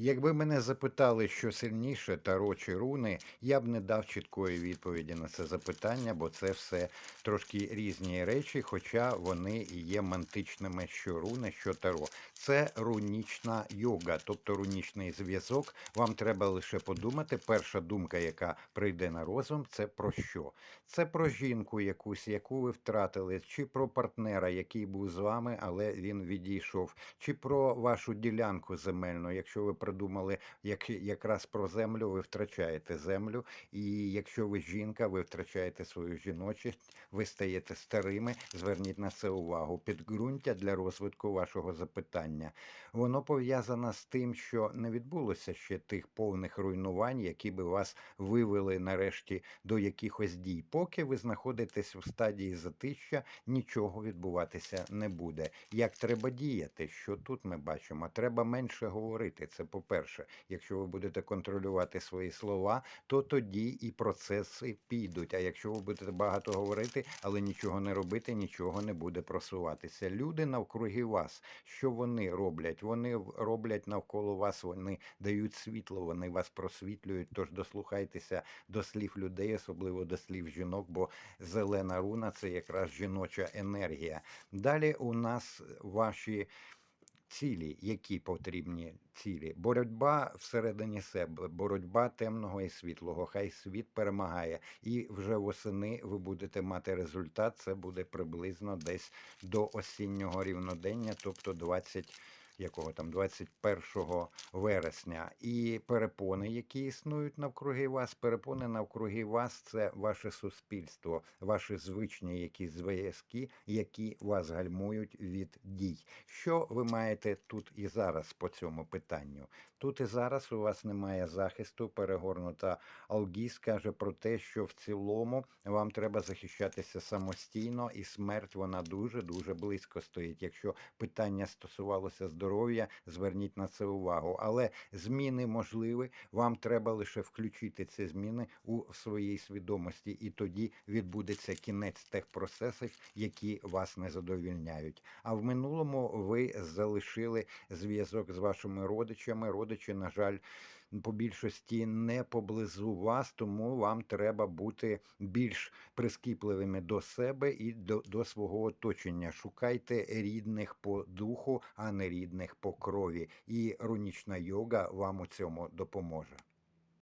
Якби мене запитали, що сильніше таро чи руни, я б не дав чіткої відповіді на це запитання, бо це все трошки різні речі, хоча вони і є мантичними, що руни, що таро. Це рунічна йога, тобто рунічний зв'язок. Вам треба лише подумати. Перша думка, яка прийде на розум, це про що? Це про жінку якусь, яку ви втратили, чи про партнера, який був з вами, але він відійшов, чи про вашу ділянку земельну, якщо ви придумали як, якраз про землю, ви втрачаєте землю. І якщо ви жінка, ви втрачаєте свою жіночість, ви стаєте старими. Зверніть на це увагу. Підґрунтя для розвитку вашого запитання. Воно пов'язано з тим, що не відбулося ще тих повних руйнувань, які би вас вивели нарешті до якихось дій. Поки ви знаходитесь в стадії затища, нічого відбуватися не буде. Як треба діяти? Що тут ми бачимо? Треба менше говорити. Це по-перше, якщо ви будете контролювати свої слова, то тоді і процеси підуть. А якщо ви будете багато говорити, але нічого не робити, нічого не буде просуватися. Люди навкруги вас, що вони роблять? Вони роблять навколо вас, вони дають світло, вони вас просвітлюють. Тож дослухайтеся до слів людей, особливо до слів жінок, бо зелена руна це якраз жіноча енергія. Далі у нас ваші цілі, які потрібні цілі. Боротьба всередині себе, боротьба темного і світлого. Хай світ перемагає. І вже восени ви будете мати результат. Це буде приблизно десь до осіннього рівнодення, тобто 20 якого там 21 вересня, і перепони, які існують навкруги вас. Перепони навкруги вас це ваше суспільство, ваші звичні якісь зв'язки, які вас гальмують від дій. Що ви маєте тут і зараз по цьому питанню? Тут і зараз у вас немає захисту. Перегорнута Алгіс каже про те, що в цілому вам треба захищатися самостійно, і смерть вона дуже дуже близько стоїть. Якщо питання стосувалося здоров'я, зверніть на це увагу. Але зміни можливі. Вам треба лише включити ці зміни у своїй свідомості, і тоді відбудеться кінець тих процесів, які вас не задовільняють. А в минулому ви залишили зв'язок з вашими родичами. Родичі, на жаль, по більшості не поблизу вас, тому вам треба бути більш прискіпливими до себе і до, до свого оточення. Шукайте рідних по духу, а не рідних по крові. І рунічна йога вам у цьому допоможе.